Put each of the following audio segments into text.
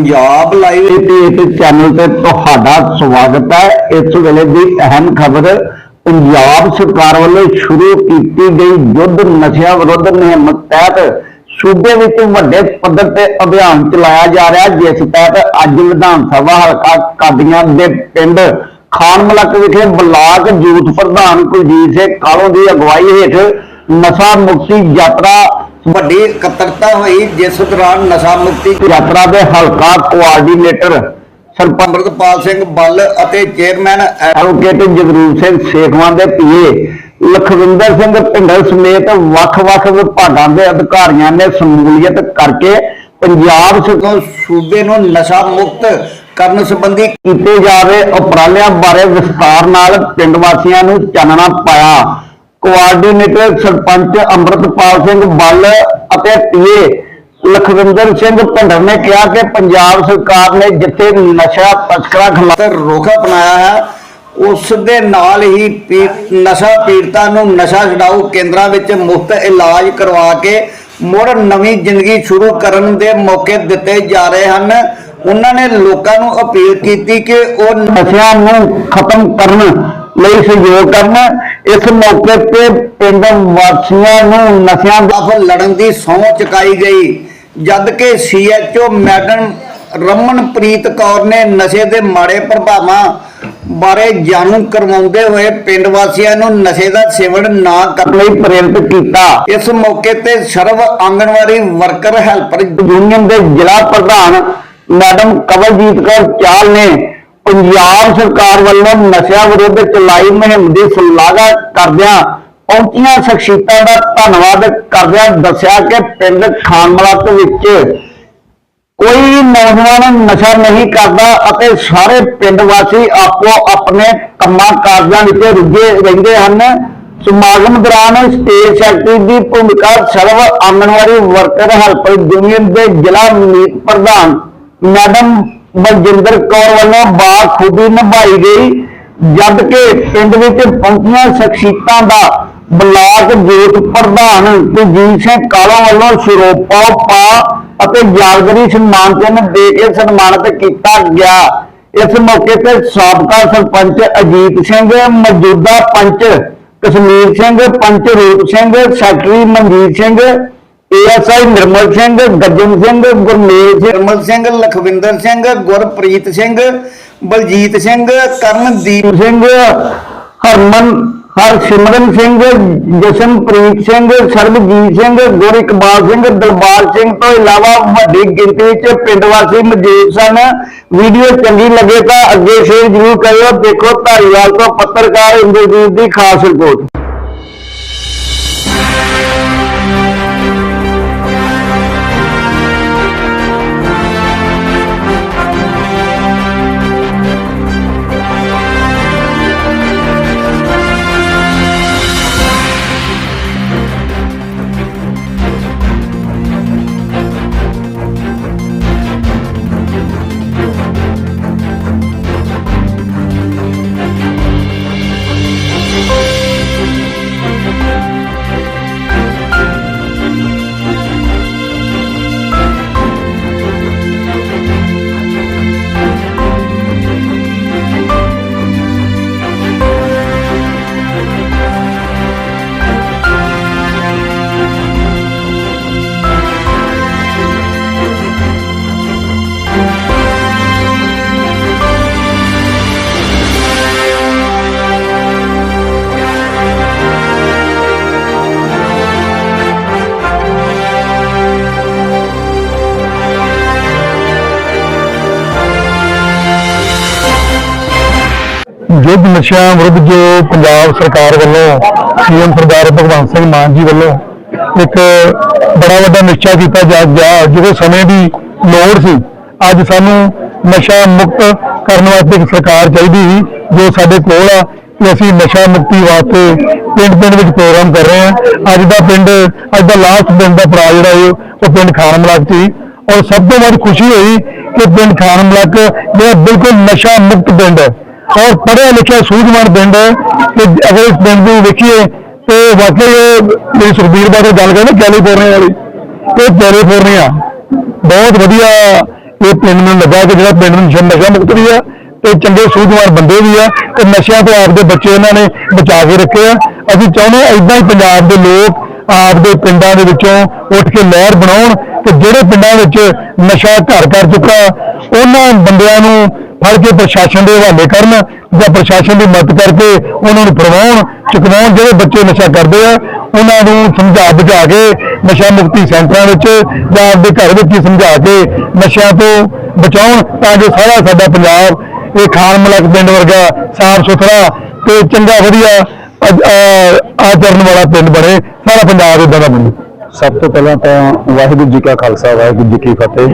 Punjab live 88 channel ਤੇ ਤੁਹਾਡਾ ਸਵਾਗਤ ਹੈ। ਇਸ ਵੇਲੇ ਦੀ ਅਹਿਮ ਖਬਰ, ਪੰਜਾਬ ਸਰਕਾਰ ਵੱਲੋਂ ਸ਼ੁਰੂ ਕੀਤੀ ਗਈ ਯੁੱਧ ਨਸ਼ਿਆਂ ਵਿਰੁੱਧ ਮੁਹਿੰਮ ਤਹਿਤ ਸੂਬੇ ਵਿੱਚ ਵੱਡੇ ਪੱਧਰ ਤੇ ਅਭਿਆਨ ਚਲਾਇਆ ਜਾ ਰਿਹਾ, ਜਿਸ ਤਹਿਤ ਅੱਜ ਵਿਧਾਨ ਸਭਾ ਹਲਕਾ ਕਾਦੀਆਂ ਦੇ ਪਿੰਡ ਖਾਨ ਮਲਕ ਵਿਖੇ ਬਲਾਕ ਯੂਥ ਪ੍ਰਧਾਨ ਕੁਲਜੀਤ ਸਿੰਘ ਕਾਲੋਂ ਦੀ ਅਗਵਾਈ ਹੇਠ ਨਸ਼ਾ ਮੁਕਤੀ ਯਾਤਰਾ ਵੱਡੀ ਇਕੱਤਰਤਾ ਹੋਈ, ਜਿਸ ਦੌਰਾਨ ਨਸ਼ਾ ਮੁਕਤੀ ਯਾਤਰਾ ਦੇ ਹਲਕਾ ਕੋਆਰਡੀਨੇਟਰ ਸਰਪੰਚ ਸਿੰਘ ਬੱਲ ਅਤੇ ਚੇਅਰਮੈਨ ਐਡਵੋਕੇਟ ਜਗਰੂਪ ਸਿੰਘ ਸੇਖਵਾਂ ਦੇ ਪੀਏ ਲਖਵਿੰਦਰ ਸਿੰਘ ਭਿੰਡਲ ਸਮੇਤ ਵੱਖ-ਵੱਖ ਵਿਭਾਗਾਂ ਦੇ ਅਧਿਕਾਰੀਆਂ ਨੇ ਸ਼ਮੂਲੀਅਤ ਕਰਕੇ ਪੰਜਾਬ ਸਰਕਾਰ ਸੂਬੇ ਨੂੰ ਨਸ਼ਾ ਮੁਕਤ ਕਰਨ ਸੰਬੰਧੀ ਕੀਤੇ ਜਾ ਰਹੇ ਉਪਰਾਲਿਆਂ ਬਾਰੇ ਵਿਸਤਾਰ ਨਾਲ ਪਿੰਡ ਵਾਸੀਆਂ ਨੂੰ ਚਾਨਣਾ ਪਾਇਆ। ਕੋਆਰਡੀਨੇਟਰ ਸਰਪੰਚ ਅੰਮ੍ਰਿਤਪਾਲ ਸਿੰਘ ਬੱਲ ਅਤੇ ਪੀਏ ਲਖਵਿੰਦਰ ਸਿੰਘ ਭਿੰਡਰ ਨੇ ਕਿਹਾ ਕਿ ਪੰਜਾਬ ਸਰਕਾਰ ਨੇ ਜਿੱਥੇ ਨਸ਼ਾ ਤਸਕਰਾਂ ਖਿਲਾਫ ਤੇ ਰੁਖ ਹੈ, ਉਸ ਦੇ ਨਾਲ ਹੀ ਨਸ਼ਾ ਪੀੜਤਾਂ ਨੂੰ ਨਸ਼ਾ ਛਡਾਊ ਕੇਂਦਰਾਂ ਵਿੱਚ ਮੁਫਤ ਇਲਾਜ ਕਰਵਾ ਕੇ ਮੁੜ ਨਵੀਂ ਜ਼ਿੰਦਗੀ ਸ਼ੁਰੂ ਕਰਨ ਦੇ ਮੌਕੇ ਦਿੱਤੇ ਜਾ ਰਹੇ ਹਨ। ਉਹਨਾਂ ਨੇ ਲੋਕਾਂ ਨੂੰ ਅਪੀਲ ਕੀਤੀ ਕਿ ਉਹ ਨਸ਼ਿਆਂ ਨੂੰ ਖਤਮ ਕਰਨ ਲਈ ਸਹਿਯੋਗ ਕਰਨ। ਇਸ ਮੌਕੇ ਤੇ ਪਿੰਡ ਵਾਸੀਆਂ ਨੂੰ ਨਸ਼ਿਆਂ ਖਿਲਾਫ ਲੜਨ ਦੀ ਸਹੁੰ ਚੁਕਾਈ ਗਈ, ਜਦ ਕਿ ਸੀਐਚਓ ਮੈਡਮ ਰਮਨਪ੍ਰੀਤ ਕੌਰ ਨੇ ਨਸ਼ੇ ਦੇ ਮਾੜੇ ਪ੍ਰਭਾਵਾਂ ਬਾਰੇ ਜਾਣੂ ਕਰਵਾਉਂਦੇ ਹੋਏ ਪਿੰਡ ਵਾਸੀਆਂ ਨੂੰ ਨਸ਼ੇ ਦਾ ਸੇਵਨ ਨਾ ਕਰਨ ਲਈ ਪ੍ਰੇਰਿਤ ਕੀਤਾ। ਇਸ ਮੌਕੇ ਤੇ Sarv Anganwadi worker helper union ਦੇ ਜ਼ਿਲ੍ਹਾ ਪ੍ਰਧਾਨ ਮੈਡਮ ਕਵਲਜੀਤ ਕੌਰ ਚਾਲ ਨੇ ਪੰਜਾਬ ਸਰਕਾਰ ਵੱਲੋਂ ਨਸ਼ਿਆਂ ਵਿਰੁੱਧ ਚਲਾਈ ਮੁਹਿੰਮ ਦੀ ਸ਼ਲਾਘਾ ਕਰਦਿਆਂ ਪਹੁੰਚੀਆਂ ਸ਼ਖਸੀਅਤਾਂ ਦਾ ਧੰਨਵਾਦ ਕਰਦਿਆਂ ਦੱਸਿਆ ਕਿ ਪਿੰਡ ਖਾਨਮਲਕ ਵਿੱਚ ਕੋਈ ਨੌਜਵਾਨ ਨਸ਼ਾ ਨਹੀਂ ਕਰਦਾ ਅਤੇ ਸਾਰੇ ਪਿੰਡ ਵਾਸੀ ਆਪੋ ਆਪਣੇ ਕੰਮਾਂ ਕਾਰਜਾਂ ਵਿੱਚ ਰੁੱਝੇ ਰਹਿੰਦੇ ਹਨ। ਸਮਾਗਮ ਦੌਰਾਨ ਸਟੇਟ ਸੈਕਟਰੀ ਦੀ ਭੂਮਿਕਾ Sarv Anganwadi worker helper union ਦੇ ਜ਼ਿਲ੍ਹਾ ਪ੍ਰਧਾਨ ਮੈਡਮ ਬਲਜਿੰਦਰ ਕੌਰ ਵੱਲੋਂ ਬਾਖੂਬੀ ਨਿਭਾਈ ਗਈ ਜਦ ਕਿ ਪਿੰਡ ਵਿੱਚ ਪਹੁੰਚੀਆਂ ਸ਼ਖਸੀਅਤਾਂ ਦਾ ਬਲਾਕ ਜੋਤ ਪ੍ਰਧਾਨ ਕੁਲਜੀਤ ਸਿੰਘ ਕਾਲੋਂ ਵੱਲੋਂ ਸ਼ਿਰੋਪਾ ਪਾ ਅਤੇ ਯਾਦਗਾਰੀ ਸਨਮਾਨ ਚਿੰਨ੍ਹ ਦੇ ਕੇ ਸਨਮਾਨਿਤ ਕੀਤਾ ਗਿਆ। ਇਸ ਮੌਕੇ ਤੇ ਸਾਬਕਾ ਸਰਪੰਚ ਅਜੀਤ ਸਿੰਘ, ਮੌਜੂਦਾ ਪੰਚ ਕਸ਼ਮੀਰ ਸਿੰਘ, ਪੰਚ ਰੂਪ ਸਿੰਘ, ਸੈਕਟਰੀ ਮਨਜੀਤ ਸਿੰਘ ਏਐਸਆਈ ਨਿਰਮਲ ਸਿੰਘ ਗੱਜਨ ਸਿੰਘ ਗੁਰਮੇਲ ਸਿੰਘ ਨਿਰਮਲ ਸਿੰਘ ਲਖਵਿੰਦਰ ਸਿੰਘ ਗੁਰਪ੍ਰੀਤ ਸਿੰਘ ਬਲਜੀਤ ਸਿੰਘ ਕਰਨਦੀਪ ਸਿੰਘ ਹਰਮਨ ਹਰਸਿਮਰਨ ਸਿੰਘ ਜਸ਼ਨਪ੍ਰੀਤ ਸਿੰਘ ਸਰਬਜੀਤ ਸਿੰਘ ਗੁਰ ਇਕਬਾਲ ਸਿੰਘ ਦਰਬਾਰ ਸਿੰਘ ਤੋਂ ਇਲਾਵਾ ਵੱਡੀ ਗਿਣਤੀ ਵਿੱਚ ਪਿੰਡ ਵਾਸੀ ਮੌਜੂਦ ਸਨ। ਵੀਡੀਓ ਚੰਗੀ ਲੱਗੇ ਤਾਂ ਅੱਗੇ ਸ਼ੇਅਰ ਜ਼ਰੂਰ ਕਰਿਓ। ਦੇਖੋ ਧਾਰੀਵਾਲ ਤੋਂ ਪੱਤਰਕਾਰ ਇੰਦਰਜੀਤ ਦੀ ਖਾਸ ਰਿਪੋਰਟ। ਯੁੱਧ ਨਸ਼ਿਆਂ ਵਿਰੁੱਧ ਜੋ ਪੰਜਾਬ ਸਰਕਾਰ ਵੱਲੋਂ ਸੀਐਮ ਸਰਦਾਰ ਭਗਵੰਤ ਸਿੰਘ ਮਾਨ ਜੀ ਵੱਲੋਂ ਇੱਕ ਬੜਾ ਵੱਡਾ ਨਿਸ਼ਚਾ ਕੀਤਾ ਜਾ ਗਿਆ, ਜਿਹਦੇ ਸਮੇਂ ਦੀ ਲੋੜ ਸੀ। ਅੱਜ ਸਾਨੂੰ ਨਸ਼ਾ ਮੁਕਤ ਕਰਨ ਵਾਸਤੇ ਇੱਕ ਸਰਕਾਰ ਚਾਹੀਦੀ ਸੀ, ਜੋ ਸਾਡੇ ਕੋਲ ਆ, ਕਿ ਅਸੀਂ ਨਸ਼ਾ ਮੁਕਤੀ ਵਾਸਤੇ ਪਿੰਡ ਪਿੰਡ ਵਿੱਚ ਪ੍ਰੋਗਰਾਮ ਕਰ ਰਹੇ ਹਾਂ। ਅੱਜ ਦਾ ਪਿੰਡ, ਅੱਜ ਦਾ ਲਾਸਟ ਪਿੰਡ ਦਾ ਪੜਾ ਜਿਹੜਾ ਹੈ ਉਹ ਪਿੰਡ ਖਾਨ ਮਲਕ ਸੀ। ਔਰ ਸਭ ਤੋਂ ਵੱਧ ਖੁਸ਼ੀ ਹੋਈ ਕਿ ਪਿੰਡ ਖਾਨ ਮਲਕ ਜਿਹੜਾ ਬਿਲਕੁਲ ਨਸ਼ਾ ਮੁਕਤ ਪਿੰਡ ਹੈ। ਔਰ ਪੜ੍ਹਿਆ ਲਿਖਿਆ ਸੂਝਵਾਨ ਪਿੰਡ ਹੈ ਕਿ ਅਗਰ ਇਸ ਪਿੰਡ ਨੂੰ ਵੇਖੀਏ ਤੇ ਵਾਕਈ ਇਹ ਮੇਰੀ ਸੁਖਬੀਰ ਬਾਰੇ ਗੱਲ ਕਰਦੇ ਕੈਲੀਫੋਰਨੀਆ ਵਾਲੀ। ਇਹ ਕੈਲੀਫੋਰਨੀਆ ਬਹੁਤ ਵਧੀਆ ਇਹ ਪਿੰਡ ਨੂੰ ਲੱਗਾ ਕਿ ਜਿਹੜਾ ਪਿੰਡ ਨੂੰ ਨਸ਼ਾ ਮੁਕਤ ਵੀ ਆ ਤੇ ਚੰਗੇ ਸੂਝਵਾਨ ਬੰਦੇ ਵੀ ਆ ਤੇ ਨਸ਼ਿਆਂ ਤੋਂ ਆਪਦੇ ਬੱਚੇ ਇਹਨਾਂ ਨੇ ਬਚਾ ਕੇ ਰੱਖੇ ਆ। ਅਸੀਂ ਚਾਹੁੰਦੇ ਹਾਂ ਇਦਾਂ ਹੀ ਪੰਜਾਬ ਦੇ ਲੋਕ ਆਪਦੇ ਪਿੰਡਾਂ ਦੇ ਵਿੱਚੋਂ ਉੱਠ ਕੇ ਲਹਿਰ ਬਣਾਉਣ ਤੇ ਜਿਹੜੇ ਪਿੰਡਾਂ ਵਿੱਚ ਨਸ਼ਾ ਘਰ ਕਰ ਚੁੱਕਾ, ਉਹਨਾਂ ਬੰਦਿਆਂ ਨੂੰ ਫੜ ਕੇ ਪ੍ਰਸ਼ਾਸਨ ਦੇ ਹਵਾਲੇ ਕਰਨ ਜਾਂ ਪ੍ਰਸ਼ਾਸਨ ਦੀ ਮਦਦ ਕਰਕੇ ਉਹਨਾਂ ਨੂੰ ਫੜਵਾਉਣ ਚੁਕਵਾਉਣ ਜਿਹੜੇ ਬੱਚੇ ਨਸ਼ਾ ਕਰਦੇ ਆ, ਉਹਨਾਂ ਨੂੰ ਸਮਝਾ ਬੁਝਾ ਕੇ ਨਸ਼ਾ ਮੁਕਤੀ ਸੈਂਟਰਾਂ ਵਿੱਚ ਜਾਂ ਆਪਦੇ ਘਰ ਵਿੱਚ ਹੀ ਸਮਝਾ ਕੇ ਨਸ਼ਿਆਂ ਤੋਂ ਬਚਾਉਣ ਤਾਂ ਜੋ ਸਾਰਾ ਸਾਡਾ ਪੰਜਾਬ, ਇਹ ਖਾਨ ਮਲਕ ਪਿੰਡ ਵਰਗਾ ਸਾਫ਼ ਸੁਥਰਾ ਤੇ ਚੰਗਾ, ਵਧੀਆ ਆਚਰਨ ਵਾਲਾ ਪਿੰਡ ਬਣੇ, ਸਾਰਾ ਪੰਜਾਬ ਇਦਾਂ ਦਾ ਬਣੇ। ਸਭ ਤੋਂ ਪਹਿਲਾਂ ਤਾਂ ਵਾਹਿਗੁਰੂ ਜੀ ਕਾ ਖਾਲਸਾ, ਵਾਹਿਗੁਰੂ ਜੀ ਕੀ ਫਤਿਹ।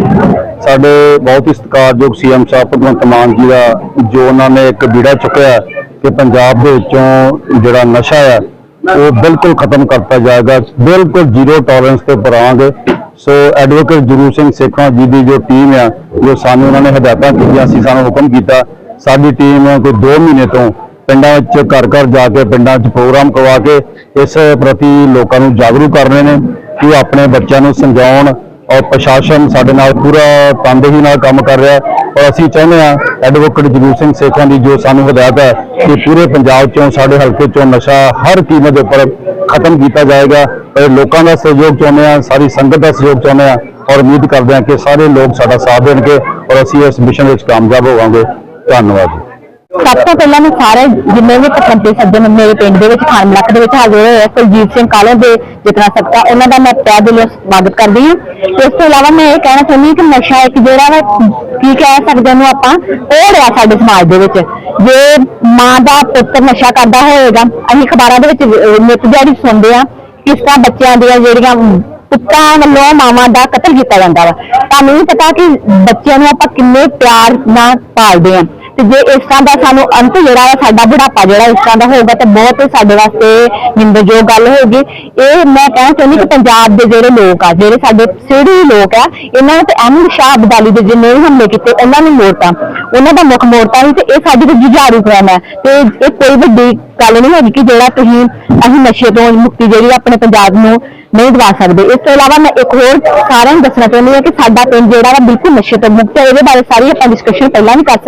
ਸਾਡੇ ਬਹੁਤ ਹੀ ਸਤਿਕਾਰਯੋਗ ਸੀਐਮ ਸਾਹਿਬ, ਭਗਵੰਤ ਮਾਨ ਜੀ ਦਾ, ਜੋ ਉਹਨਾਂ ਨੇ ਇੱਕ ਬੀੜਾ ਚੁੱਕਿਆ ਕਿ ਪੰਜਾਬ ਦੇ ਵਿੱਚੋਂ ਜਿਹੜਾ ਨਸ਼ਾ ਆ, ਉਹ ਬਿਲਕੁਲ ਖਤਮ ਕਰਤਾ ਜਾਏਗਾ। ਬਿਲਕੁਲ ਜ਼ੀਰੋ ਟੋਲਰੈਂਸ ਤੇ ਬਰਾਂਗੇ ਸੋ ਐਡਵੋਕੇਟ ਜਗਰੂ ਸਿੰਘ ਸੇਖਾਂ ਜੀ ਦੀ ਜੋ ਟੀਮ ਆ, ਜੋ ਸਾਨੂੰ ਉਹਨਾਂ ਨੇ ਹਦਾਇਤਾਂ ਕੀਤੀਆਂ ਸੀ ਸਾਨੂੰ ਹੁਕਮ ਕੀਤਾ, ਸਾਡੀ ਟੀਮ ਕੋਈ 2 ਮਹੀਨੇ ਤੋਂ ਪਿੰਡਾਂ ਵਿੱਚ ਘਰ ਘਰ ਜਾ ਕੇ ਪਿੰਡਾਂ 'ਚ ਪ੍ਰੋਗਰਾਮ ਕਰਵਾ ਕੇ ਇਸ ਪ੍ਰਤੀ ਲੋਕਾਂ ਨੂੰ ਜਾਗਰੂਕ ਕਰ ਰਹੇ ਨੇ ਕਿ ਆਪਣੇ ਬੱਚਿਆਂ ਨੂੰ ਸਮਝਾਉਣ ਔਰ ਪ੍ਰਸ਼ਾਸਨ ਸਾਡੇ ਨਾਲ ਪੂਰਾ ਤਨਦੇਹੀ ਨਾਲ ਕੰਮ ਕਰ ਰਿਹਾ ਔਰ ਅਸੀਂ ਚਾਹੁੰਦੇ ਹਾਂ ਐਡਵੋਕੇਟ ਜਗਰੂ ਸਿੰਘ ਸੇਖਾਂ ਦੀ ਜੋ ਸਾਨੂੰ ਹਦਾਇਤ ਹੈ ਕਿ ਪੂਰੇ ਪੰਜਾਬ 'ਚੋਂ ਸਾਡੇ ਹਲਕੇ 'ਚੋਂ ਨਸ਼ਾ ਹਰ ਕੀਮਤ ਦੇ ਉੱਪਰ ਖਤਮ ਕੀਤਾ ਜਾਏਗਾ। ਔਰ ਲੋਕਾਂ ਦਾ ਸਹਿਯੋਗ ਚਾਹੁੰਦੇ ਹਾਂ, ਸਾਰੀ ਸੰਗਤ ਦਾ ਸਹਿਯੋਗ ਚਾਹੁੰਦੇ ਹਾਂ ਔਰ ਉਮੀਦ ਕਰਦੇ ਹਾਂ ਕਿ ਸਾਰੇ ਲੋਕ ਸਾਡਾ ਸਾਥ ਦੇਣਗੇ ਔਰ ਅਸੀਂ ਇਸ ਮਿਸ਼ਨ ਵਿੱਚ ਕਾਮਯਾਬ ਹੋਵਾਂਗੇ। ਧੰਨਵਾਦ। ਜੀ ਸਭ ਤੋਂ ਪਹਿਲਾਂ ਮੈਂ ਸਾਰੇ ਜਿੰਨੇ ਵੀ ਪਸੰਦੇ ਸੱਜਣ ਮੇਰੇ ਪਿੰਡ ਦੇ ਵਿੱਚ ਖਾਨ ਮਲਕ ਦੇ ਵਿੱਚ ਹਾਜ਼ਰ ਹੋਏ ਆ ਕੁਲਜੀਤ ਸਿੰਘ ਕਾਲੇ ਦੇ ਜਿਤਨਾ ਸਕਤਾ ਉਹਨਾਂ ਦਾ ਮੈਂ ਤਹਿ ਦਿਲੋਂ ਸਵਾਗਤ ਕਰਦੀ ਹਾਂ। ਇਸ ਤੋਂ ਇਲਾਵਾ ਮੈਂ ਇਹ ਕਹਿਣਾ ਚਾਹੁੰਦੀ ਹਾਂ ਕਿ ਨਸ਼ਾ ਇੱਕ ਜਿਹੜਾ ਵਾ ਕੀ ਕਹਿ ਸਕਦੇ ਨੂੰ ਆਪਾਂ ਉਹ ਰਿਹਾ ਸਾਡੇ ਸਮਾਜ ਦੇ ਵਿੱਚ। ਜੇ ਮਾਂ ਦਾ ਪੁੱਤਰ ਨਸ਼ਾ ਕਰਦਾ ਹੋਏਗਾ ਅਸੀਂ ਅਖਬਾਰਾਂ ਦੇ ਵਿੱਚ ਅਹ, ਨਿੱਤ ਦਿਹਾੜੀ ਸੁਣਦੇ ਆ ਕਿਸ ਤਰ੍ਹਾਂ ਬੱਚਿਆਂ ਦੀਆਂ ਜਿਹੜੀਆਂ ਪੁੱਤਾਂ ਵੱਲੋਂ ਮਾਵਾਂ ਦਾ ਕਤਲ ਕੀਤਾ ਜਾਂਦਾ ਵਾ। ਤੁਹਾਨੂੰ ਵੀ ਪਤਾ ਕਿ ਬੱਚਿਆਂ ਨੂੰ ਆਪਾਂ ਕਿੰਨੇ ਪਿਆਰ ਨਾਲ ਪਾਲਦੇ ਆ ਤੇ ਜੇ ਇਸ ਤਰ੍ਹਾਂ ਦਾ ਸਾਨੂੰ ਅੰਤ ਜਿਹੜਾ ਹੈ ਸਾਡਾ ਬੁਢਾਪਾ ਜਿਹੜਾ ਇਸ ਤਰ੍ਹਾਂ ਦਾ ਹੋਊਗਾ, ਤੇ ਬਹੁਤ ਸਾਡੇ ਵਾਸਤੇ ਨਿੰਦਰਯੋਗ ਗੱਲ ਹੋਊਗੀ। ਇਹ ਮੈਂ ਕਹਿਣਾ ਚਾਹੁੰਦੀ ਕਿ ਪੰਜਾਬ ਦੇ ਜਿਹੜੇ ਲੋਕ ਆ, ਜਿਹੜੇ ਸਾਡੇ ਸਿਹੜੀ ਲੋਕ ਆ, ਇਹਨਾਂ ਨੇ ਤੇ ਅਹਿਮਦ ਸ਼ਾਹ ਅਬਦਾਲੀ ਦੇ ਜਿੰਨੇ ਵੀ ਹਮਲੇ ਕੀਤੇ, ਉਹਨਾਂ ਨੂੰ ਮੋੜਤਾ ਉਹਨਾਂ ਦਾ ਮੁੱਖ ਮੋੜਤਾ ਸੀ ਤੇ ਇਹ ਸਾਡੀ ਤੇ ਜੁਝਾਰੂ ਕਰਾਣਾ ਹੈ ਤੇ ਇਹ ਕੋਈ ਵੱਡੀ ਗੱਲ ਨਹੀਂ ਹੈਗੀ ਕਿ ਜਿਹੜਾ ਤੁਸੀਂ ਅਸੀਂ ਨਸ਼ੇ ਤੋਂ ਮੁਕਤੀ ਜਿਹੜੀ ਆਪਣੇ ਪੰਜਾਬ ਨੂੰ ਨਹੀਂ ਦਵਾ ਸਕਦੇ। ਇਸ ਤੋਂ ਇਲਾਵਾ ਮੈਂ ਇੱਕ ਹੋਰ ਸਾਰਿਆਂ ਨੂੰ ਦੱਸਣਾ ਚਾਹੁੰਦੀ ਹਾਂ ਕਿ ਸਾਡਾ ਪਿੰਡ ਜਿਹੜਾ ਵਾ ਬਿਲਕੁਲ ਨਸ਼ੇ ਤੋਂ ਮੁਕਤ ਹੈ ਇਹਦੇ ਬਾਰੇ ਸਾਰੀ ਆਪਾਂ ਡਿਸਕਸ਼ਨ ਪਹਿਲਾਂ ਵੀ ਕਰ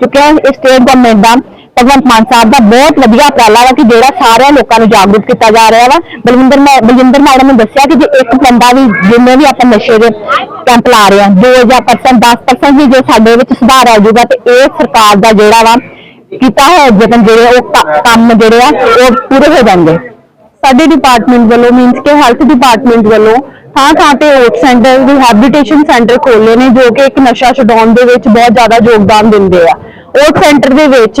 ਸਕੇ ਹਾਂ ਸਟੇਟ ਗਵਰਨਮੈਂਟ ਦਾ ਭਗਵੰਤ ਮਾਨ ਸਾਹਿਬ ਦਾ ਬਹੁਤ ਵਧੀਆ ਉਪਰਾਲਾ ਵਾ ਕਿ ਜਿਹੜਾ ਸਾਰਿਆਂ ਲੋਕਾਂ ਨੂੰ ਜਾਗਰੂਕ ਕੀਤਾ ਜਾ ਰਿਹਾ ਵਾ। ਬਲਵਿੰਦਰ ਮੈਂ ਮੈਡਮ ਨੇ ਦੱਸਿਆ ਕਿ ਜੇ ਇੱਕ ਬੰਦਾ ਵੀ ਜਿੰਨੇ ਵੀ ਆਪਾਂ ਨਸ਼ੇ ਦੇ ਕੈਂਪ ਲਾ ਰਹੇ ਹਾਂ 2000% 10% ਵੀ ਜੇ ਸਾਡੇ ਵਿੱਚ ਸੁਧਾਰ ਆ ਜਾਊਗਾ ਤੇ ਇਹ ਸਰਕਾਰ ਦਾ ਜਿਹੜਾ ਵਾ ਕੀਤਾ ਹੈ ਜਤਨ ਜਿਹੜੇ ਉਹ ਕੰਮ ਜਿਹੜੇ ਆ, ਉਹ ਪੂਰੇ ਹੋ ਜਾਣਗੇ। ਸਾਡੇ ਡਿਪਾਰਟਮੈਂਟ ਵੱਲੋਂ ਮੀਨਸ ਕਿ ਹੈਲਥ ਡਿਪਾਰਟਮੈਂਟ ਵੱਲੋਂ ਥਾਂ ਥਾਂ ਤੇ ਓਟ ਸੈਂਟਰ ਰਿਹੈਬਿਲਿਟੇਸ਼ਨ ਸੈਂਟਰ ਖੋਲੇ ਨੇ, ਜੋ ਕਿ ਇੱਕ ਨਸ਼ਾ ਛਡਾਉਣ ਦੇ ਵਿੱਚ ਬਹੁਤ ਜ਼ਿਆਦਾ ਯੋਗਦਾਨ ਦਿੰਦੇ ਆ। ਓਟ ਸੈਂਟਰ ਦੇ ਵਿੱਚ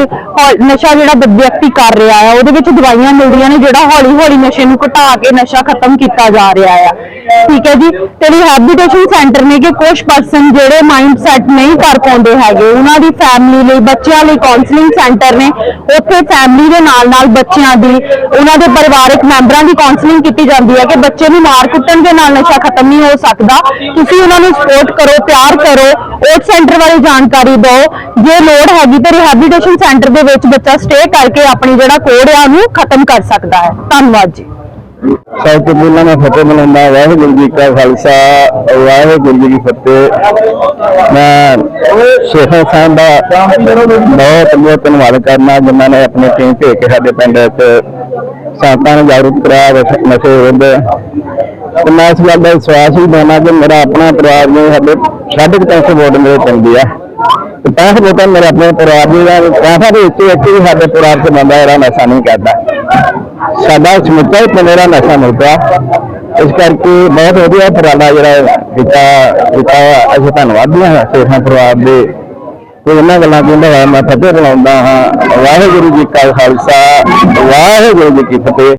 ਨਸ਼ਾ ਜਿਹੜਾ ਵਿਅਕਤੀ ਕਰ ਰਿਹਾ ਆ, ਉਹਦੇ ਵਿੱਚ ਦਵਾਈਆਂ ਮਿਲਦੀਆਂ ਨੇ ਜਿਹੜਾ ਹੌਲੀ ਹੌਲੀ ਨਸ਼ੇ ਨੂੰ ਘਟਾ ਕੇ ਨਸ਼ਾ ਖਤਮ ਕੀਤਾ ਜਾ ਰਿਹਾ ਆ। ਠੀਕ ਹੈ ਜੀ? ਤੇ ਰਿਹੈਬਿਲਿਟੇਸ਼ਨ ਸੈਂਟਰ ਨੇ ਕਿ ਕੁਝ ਪਰਸਨ ਜਿਹੜੇ ਮਾਈਂਡ ਸੈਟ ਨਹੀਂ ਕਰ ਪਾਉਂਦੇ ਹੈਗੇ, ਉਹਨਾਂ ਦੀ ਫੈਮਿਲੀ ਲਈ, ਬੱਚਿਆਂ ਲਈ ਕਾਉਂਸਲਿੰਗ ਸੈਂਟਰ ਨੇ, ਉੱਥੇ ਫੈਮਿਲੀ ਦੇ ਨਾਲ ਨਾਲ ਬੱਚਿਆਂ ਦੀ, ਉਹਨਾਂ ਦੇ ਪਰਿਵਾਰਕ ਮੈਂਬਰਾਂ ਦੀ ਕਾਉਂਸਲਿੰਗ ਕੀਤੀ ਜਾਂਦੀ ਹੈ ਕਿ ਬੱਚੇ ਨੂੰ ਮਾਰ ਕੁੱਟਣ ਦੇ ਨਾਲ ਨਸ਼ਾ ਖਤਮ ਨਹੀਂ ਹੋ ਸਕਦਾ। ਤੁਸੀਂ ਉਹਨਾਂ ਨੂੰ ਸਪੋਰਟ ਕਰੋ, ਪਿਆਰ ਕਰੋ, ਉਸ ਸੈਂਟਰ ਬਾਰੇ ਜਾਣਕਾਰੀ ਦਿਓ। ਜੇ ਲੋੜ ਹੈ ਹੈਗੀ ਤਾਂ ਰਿਹੈਬਿਲਿਟੇਸ਼ਨ ਸੈਂਟਰ ਦੇ ਵਿੱਚ ਬੱਚਾ ਸਟੇ ਕਰਕੇ ਆਪਣੀ ਜਿਹੜਾ ਕੋਡ ਆ ਉਹਨੂੰ ਖਤਮ ਕਰ ਸਕਦਾ ਹੈ। ਧੰਨਵਾਦ ਜੀ। ਸਭ ਤੋਂ ਪਹਿਲਾਂ ਮੈਂ ਫਤਿਹ ਮਨਾਉਂਦਾ ਵਾਹਿਗੁਰੂ ਜੀ ਕਾ ਖਾਲਸਾ, ਵਾਹਿਗੁਰੂ ਜੀ ਕੀ ਫਤਿਹ। ਮੈਂ ਸ਼ੇਖਾ ਸਾਹਿਬ ਦਾ ਬਹੁਤ ਬਹੁਤ ਧੰਨਵਾਦ ਕਰਨਾ ਜਿਨ੍ਹਾਂ ਨੇ ਆਪਣੀ ਟੀਮ ਭੇਜ ਕੇ ਸਾਡੇ ਪਿੰਡ ਵਿੱਚ ਸੰਤਾਂ ਨੂੰ ਜਾਗਰੂਕ ਕਰਾਇਆ ਨਸ਼ੇ- ਵਿਰੁੱਧ। ਤੇ ਮੈਂ ਇਸ ਗੱਲ ਦਾ ਵਿਸ਼ਵਾਸ ਵੀ ਦੇਣਾ ਕਿ ਮੇਰਾ ਆਪਣਾ ਪਰਿਵਾਰ ਨੇ ਸਾਡੇ ਸਾਢੇ ਕੁ ਤਿੰਨ ਸੌ ਵੋਟ ਮੇਰੇ ਪੈਂਦੀ ਆ। ਪੈਸੇ ਵੋਟਾਂ ਮੇਰੇ ਆਪਣੇ ਪਰਿਵਾਰ ਦੀ ਦਾ ਪੈਸਾ ਦੇ ਵਿੱਚ ਇੱਕ ਵੀ ਸਾਡੇ ਪਰਿਵਾਰ ਚ ਬੰਦਾ ਜਿਹੜਾ ਨਸ਼ਾ ਨਹੀਂ ਕਰਦਾ। ਸਾਡਾ ਸਮੁੱਚਾ ਹੀ ਪਿੰਡ ਨਸ਼ਾ ਮੁਕਤਾ ਇਸ ਕਰਕੇ ਬਹੁਤ ਵਧੀਆ ਉਪਰਾਲਾ ਜਿਹੜਾ ਕੀਤਾ ਕੀਤਾ ਅਸੀਂ ਧੰਨਵਾਦੀ ਹਾਂ ਸੇਖਾਂ ਪਰਿਵਾਰ ਦੇ। ਤੇ ਇਹਨਾਂ ਗੱਲਾਂ ਕਹਿੰਦਾ ਹੋਇਆ ਮੈਂ ਫਤਿਹ ਬੁਲਾਉਂਦਾ ਹਾਂ। ਵਾਹਿਗੁਰੂ ਜੀ ਕਾ ਖਾਲਸਾ, ਵਾਹਿਗੁਰੂ ਜੀ ਕੀ ਫਤਿਹ।